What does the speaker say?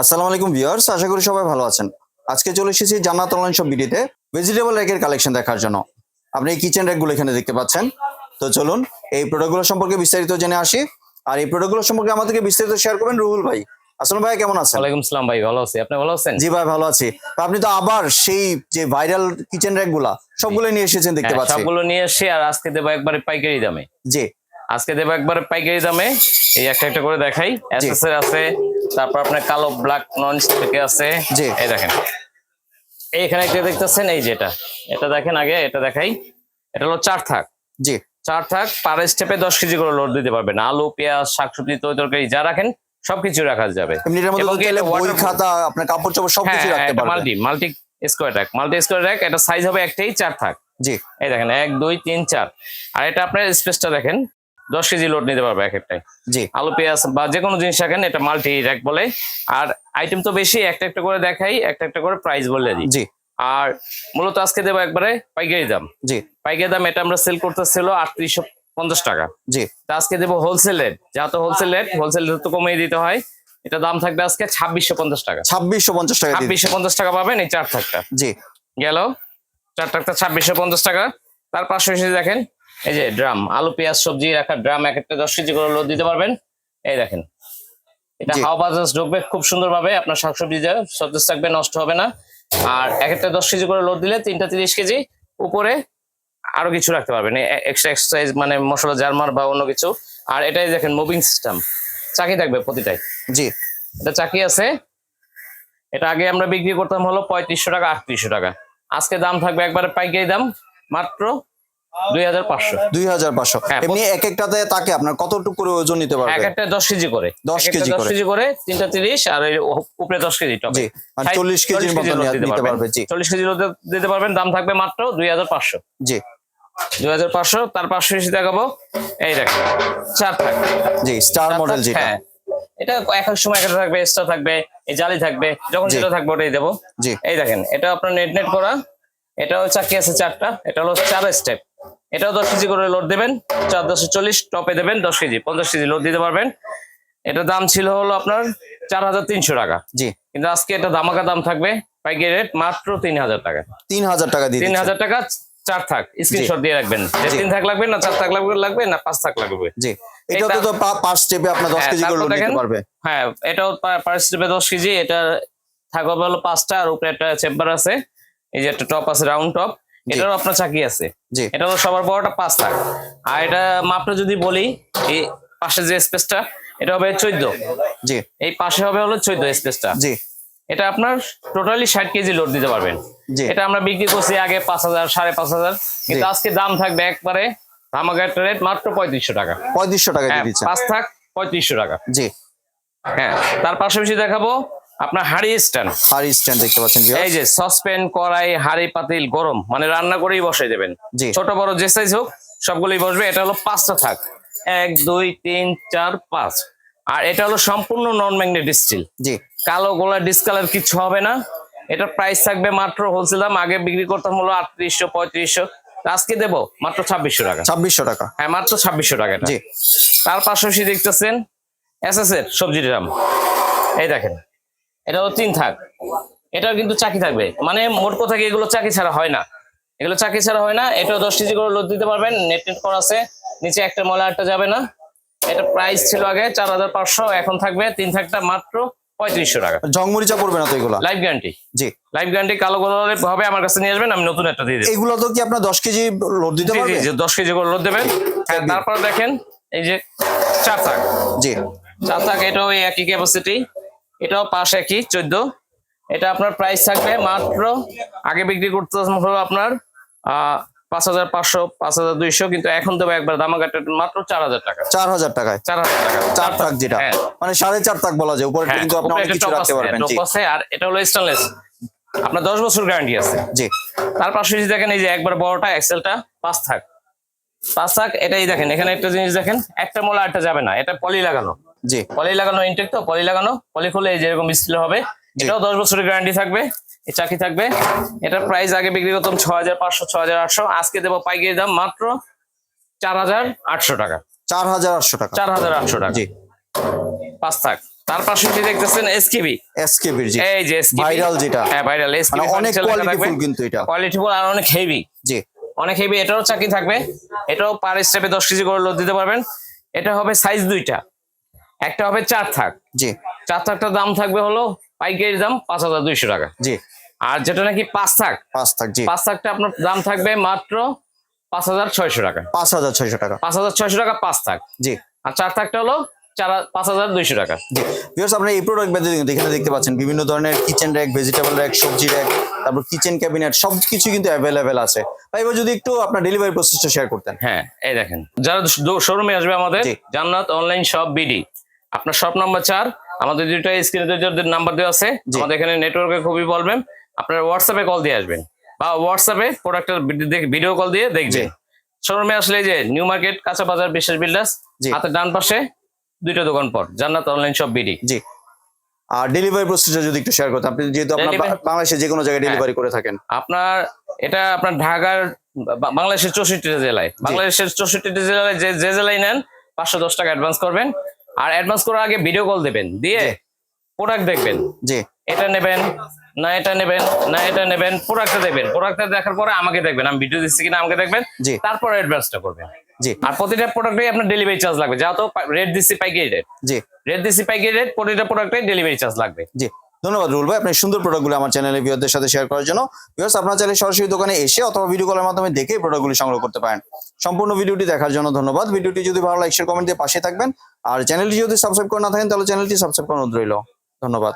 আসসালামু আলাইকুম ভিউয়ার্স আশা করি সবাই ভালো আছেন। আজকে চলে এসেছি জান্নাত অনলাইন শপ ভিডিওতে ভেজিটেবল র্যাকের কালেকশন দেখার জন্য। আপনি এই কিচেন র্যাকগুলো এখানে দেখতে পাচ্ছেন। তো চলুন এই প্রোডাক্টগুলো সম্পর্কে বিস্তারিত জেনে আসি। আর এই প্রোডাক্টগুলো সম্পর্কে আমাদেরকে বিস্তারিত শেয়ার করবেন রুহুল ভাই। আসসালাম ভাই কেমন আছেন? ওয়ালাইকুম সালাম ভাই ভালো আছি। আপনি ভালো আছেন? জি ভাই ভালো আছি। তো আপনি তো আবার সেই যে ভাইরাল কিচেন র্যাকগুলা সবগুলো নিয়ে এসেছেন দেখতে হ্যাঁ, পাচ্ছি। সবগুলো নিয়ে এসে আর আজকে দেবো একবারে পাইকারি দামে। জি। আজকে দেবো একবারে পাইকারি দামে। এই একটা একটা করে দেখাই। এসএস এর আছে তারপর আপনার কালো ব্ল্যাক নন স্টিকে আছে। জি। এই দেখেন। এইখানে একটা দেখতেছেন এই যেটা এটা। দেখেন আগে এটা দেখাই। এটা হলো চার থাক। জি। চার থাক পার স্টেপে দশ কেজি করে লোড দিতে পারবেন। আলু পেঁয়াজ শাকসবজি তরি তরকারি যা রাখেন সবকিছু রাখা যাবে। খাতা আপনার কাপড় চোপড় সবকিছু হ্যাঁ রাখতে পারবেন। Multi multi square rack multi square rack এটা সাইজ হবে একটাই চার থাক। জি। এই দেখেন এক দুই তিন চার। আর এটা আপনার স্পেসটা দেখেন। দশ কেজি লোড নিতে পারবে এক একটাই জি। আলু পেঁয়াজ বা যে কোনো জিনিস রাখেন এটা মাল্টি র্যাক বলে। আর আইটেম তো বেশি একটা একটা করে দেখাই একটা একটা করে প্রাইস বলে দিই। জি। আর মূলত আজকে দেবো একবারে পাইকারি দাম। জি। পাইকারি দাম এটা আমরা সেল করতেছিল আটত্রিশশো পঞ্চাশ টাকা। জি। তা আজকে দেবো হোলসেল রেট যা তো হোলসেল রেট হোলসেল রেট তো কমিয়ে দিতে হয়। এটা দাম থাকবে আজকে ছাব্বিশশো পঞ্চাশ টাকা। ছাব্বিশশো পঞ্চাশ টাকা ছাব্বিশশো পঞ্চাশ টাকা পাবেন এই চার থাকটা জি। গেল। চার টাকা ছাব্বিশশো পঞ্চাশ টাকা। তার পাশাপাশি দেখেন এই যে ড্রাম আলু পেঁয়াজ সবজি রাখার ড্রাম এক একটা দশ কেজি করে লোড দিতে পারবেন। এই দেখেন এটা। হাওয়া বাতাস ঢুকবে খুব সুন্দরভাবে আপনার শাকসবজি সতেজ থাকবে নষ্ট হবে না। আর এক একটা দশ কেজি করে লোড দিলে তিনটা তিরিশ কেজি উপরে আরও কিছু রাখতে পারবেন এক্সট্রা এক্সারসাইজ মানে মশলা জারমার বা অন্য কিছু। আর এটাই দেখেন মুভিং সিস্টেম চাকি থাকবে প্রতিটাই। জি। এটা চাকি আছে এটা আগে আমরা বিক্রি করতাম হলো পঁয়ত্রিশশো টাকা আটত্রিশশো টাকা। আজকে দাম থাকবে একবারে পাইকারি দাম মাত্র হ্যাঁ, এমনি এক একটাতে তাকে আপনার কতটুকু করে ওজন নিতে এক একটা দশ কেজি করে। 10 কেজি করে। কেজি করে তিনটা তিরিশ আর উপরে দশ কেজি টবে। জি মানে কেজির মতো নিতে পারবে জি। কেজি দিতে পারবেন দাম থাকবে মাত্র দুই হাজার পাঁচশো। জি। দুই হাজার পাঁচশো তার পাঁচশো বেশি দেখাবো। এই চার জি স্টার মডেল যেটা। হ্যাঁ। এটা এক এক সময় একটা থাকবে এক্সট্রা থাকবে এই জালি থাকবে যখন। যেটা থাকবে ওটাই দেবো। জি। এই দেখেন এটা আপনার নেট নেট করা। এটাও চাকি আছে চারটা এটা হলো চার স্টেপ এটাও দশ কেজি করে লোড দেবেন চার দশ চল্লিশ টপে দেবেন দশ কেজি পঞ্চাশ কেজি লোড দিতে পারবেন। এটার দাম ছিল হলো আপনার চার হাজার তিনশো টাকা। জি। কিন্তু আজকে এটা দামাকা দাম থাকবে পাইকারি রেট মাত্র তিন হাজার টাকা। তিন হাজার টাকা দিয়ে তিন হাজার টাকা চার থাক স্ক্রিনশট দিয়ে রাখবেন। তিন থাক লাগবে না চার থাক লাগবে লাগবে না পাঁচ থাক লাগবে। জি। এটাতে এটা- তো পাঁচ স্টেপে হ্যাঁ, কেজি করে নিতে পারবে। হ্যাঁ এটাও পার স্টেপে দশ কেজি এটা থাকবে হলো পাঁচটা আর উপরে একটা চেম্বার আছে। এই যে একটা টপ আছে রাউন্ড টপ এটারও আপনার চাকি আছে। জি। এটা হলো সবার বড়টা পাঁচ থাক আর এটা মাপটা যদি বলি এই পাশে যে স্পেসটা এটা হবে চোদ্দ। জি। এই পাশে হবে হলো চোদ্দ স্পেসটা। জি। এটা আপনার টোটালি ষাট কেজি লোড দিতে পারবেন। এটা আমরা বিক্রি করছি আগে পাঁচ হাজার সাড়ে পাঁচ হাজার। কিন্তু আজকে দাম থাকবে একবারে ধামাকা রেট মাত্র পঁয়ত্রিশশো টাকা। পঁয়ত্রিশশো টাকা হ্যাঁ পাঁচ থাক পঁয়ত্রিশশো টাকা। জি। হ্যাঁ তার পাশাপাশি দেখাবো আপনার হাড়ি স্ট্যান্ড। হাড়ি স্ট্যান্ড দেখতে পাচ্ছেন? এই যে সসপ্যান কড়াই হাড়ি পাতিল গরম মানে রান্না করেই বসে দেবেন। ছোট বড় যে সাইজ হোক সবগুলোই বসবে। এটা হলো পাঁচটা থাক। এক দুই তিন চার পাঁচ। আর এটা হলো সম্পূর্ণ নন ম্যাগনেট স্টিল জি। কালো গোলা ডিসকালার কিছু হবে না। এটার প্রাইস থাকবে মাত্র হোলসেল দাম। আগে বিক্রি করতাম হলো আটত্রিশশো পঁয়ত্রিশশো। আজকে দেবো মাত্র ছাব্বিশশো টাকা। ছাব্বিশশো টাকা। হ্যাঁ মাত্র ছাব্বিশশো টাকা জি। তার পাশাপাশি দেখতেছেন এস এস এর সবজির দাম। এই দেখেন। এটা হলো তিন থাক। এটাও কিন্তু চাকি থাকবে। মানে মোট কথা কি এগুলো চাকি ছাড়া হয় না। এগুলো চাকি ছাড়া হয় না। এটাও দশ কেজি করে লোড দিতে পারবেন। নেট নেট করা আছে। নিচে একটা ময়লা একটা যাবে না। এটা প্রাইস ছিল আগে চার হাজার পাঁচশো এখন থাকবে তিন থাকটা মাত্র পঁয়ত্রিশশো টাকা। জংমরিচা পড়বে না তো এগুলা? লাইফ গ্যারান্টি জি। লাইফ গ্যারান্টি কালো গোলালে হবে। আমার কাছে নিয়ে আসবেন আমি নতুন একটা দিয়ে দেবো। এগুলো তো কি আপনার দশ কেজি লোড দিতে জি, পারবে? জি, জি, দশ কেজি করে লোড দেবেন। তারপর দেখেন এই যে চার থাক। জি। চার থাক এটাও একই ক্যাপাসিটি এটাও পাশ একই চোদ্দ। এটা আপনার প্রাইস থাকবে মাত্র আগে বিক্রি করতে হলো আপনার পাঁচ হাজার পাঁচশো পাঁচ হাজার দুইশো কিন্তু এখন দেবো একবার দামাঘাটে মাত্র চার হাজার টাকা। চার হাজার টাকায়? চার হাজার টাকা। চার তাক যেটা? হ্যাঁ। মানে সাড়ে চার তাক বলা যায় উপরে হ্যাঁ, কিন্তু আপনি অনেক কিছু রাখতে পারবেন আর এটা হলো স্টেনলেস আপনার দশ বছর গ্যারান্টি আছে। জি। তার পাশাপাশি দেখেন এই যে একবার বড়টা এক্সেলটা পাঁচ থাক। পাঁচ থাক এটাই দেখেন এখানে একটা জিনিস দেখেন একটা মোলা একটা যাবে না এটা পলি লাগানো। জি। পলি লাগানো ইনটেক তো? পলি লাগানো? পলি খুলে এই যেরকম ডিসপ্লে হবে। এটাও দশ বছরের গ্যারান্টি থাকবে। এই চাকি থাকবে। এটার প্রাইস আগে বিক্রি করতাম ছ হাজার পাঁচশো ছ হাজার আটশো। আজকে দেবো পাইকারি দাম মাত্র চার হাজার আটশো টাকা। চার হাজার আটশো টাকা। চার হাজার আটশো টাকা। জি। পাঁচ থাক। তার পাশাপাশি দেখতেছেন এসকেবি এসকেবির জি। এই যে এসকেবি Viral যেটা। হ্যাঁ ভাইরাল মানে এসকেবি অনেক কোয়ালিটিফুল কিন্তু এটা। কোয়ালিটি আর অনেক হেভি জি। অনেক হেভি এটারও চাকরি থাকবে। এটাও পার স্টেপে দশ কেজি করে লোড দিতে পারবেন। এটা হবে সাইজ দুইটা। একটা হবে চার থাক। জি। চার থাকটার দাম থাকবে হলো পাইকারি দাম পাঁচ হাজার দুইশো টাকা। জি। আর যেটা নাকি পাঁচ থাক পাঁচ থাক জি। পাঁচ থাকটা আপনার দাম থাকবে মাত্র পাঁচ হাজার ছয়শো টাকা। পাঁচ হাজার ছয়শো টাকা। পাঁচ হাজার ছয়শো টাকা পাঁচ থাক। জি। আর চার থাকটা হলো চার পাঁচ হাজার দুইশো টাকা। জি। আপনারা এই প্রোডাক্ট কিন্তু এখানে দেখতে পাচ্ছেন বিভিন্ন ধরনের কিচেন র্যাক ভেজিটেবল র্যাক সবজি র্যাক তারপর কিচেন ক্যাবিনেট সব কিছু কিন্তু অ্যাভেলেবেল আছে। ভাই এবার যদি একটু আপনার ডেলিভারি প্রসেসটা শেয়ার করতেন। হ্যাঁ এই দেখেন। যারা শোরুমে আসবে আমাদের জান্নাত অনলাইন শপ বিডি আপনার শপ নাম্বার চার আমাদের দুইটা স্ক্রিনে নাম্বার দেওয়া আছে আমাদের এখানে নেটওয়ার্কে খুবই বলবেন আপনার হোয়াটসঅ্যাপে কল দিয়ে আসবেন বা হোয়াটসঅ্যাপে প্রোডাক্টের ভিডিও কল দিয়ে দেখবেন। শোরুমে আসলে যে নিউ মার্কেট কাঁচা বাজার বিশেষ বিল্ডার্স জি। হাতের ডান পাশে দুইটা দোকান পর জান্নাত অনলাইন শপ বিডি জি। আর ডেলিভারি প্রসেসটা যদি একটু শেয়ার করতেন আপনি যেহেতু আপনার বাংলাদেশে যে কোনো জায়গায় হ্যাঁ। ডেলিভারি করে থাকেন। আপনার এটা আপনার ঢাকার বাংলাদেশের চৌষট্টিটা জেলায়। বাংলাদেশের চৌষট্টিটা জেলায় যে যে জেলায় নেন পাঁচশো দশ টাকা অ্যাডভান্স করবেন। আর অ্যাডভান্স করার আগে ভিডিও কল দেবেন। দিয়ে প্রোডাক্ট দেখবেন। জি। এটা নেবেন না এটা নেবেন না এটা নেবেন প্রোডাক্টটা দেখবেন। প্রোডাক্টটা দেখার পরে আমাকে দেখবেন। আমি ভিডিও দিচ্ছি কিনা আমাকে দেখবেন। জি। তারপর অ্যাডভান্সটা করবেন। জি। আর প্রতিটা প্রোডাক্টে আপনার ডেলিভারি চার্জ লাগবে। যা তো রেট দিচ্ছি পাইকারি রেট জি। রেট দিচ্ছি পাইকারি রেট প্রতিটা প্রোডাক্টে ডেলিভারি চার্জ লাগবে। জি। ধন্যবাদ রুল ভাই। আপনার সুন্দর প্রোডাক্টগুলো আমার চ্যানেলে ভিউয়ারদের সাথে শেয়ার করার জন্য। ভিউয়ার্স আপনার চাইলে সরাসরি দোকানে এসে অথবা ভিডিও কলের মাধ্যমে দেখে প্রোডাক্টগুলি সংগ্রহ করতে পারেন। সম্পূর্ণ ভিডিওটি দেখার জন্য ধন্যবাদ। ভিডিওটি যদি ভালো লাগে শেয়ার কমেন্ট দিয়ে পাশে থাকবেন। আর চ্যানেলটি যদি সাবস্ক্রাইব করে না থাকেন, তাহলে চ্যানেলটি সাবস্ক্রাইব করানো রইল। ধন্যবাদ।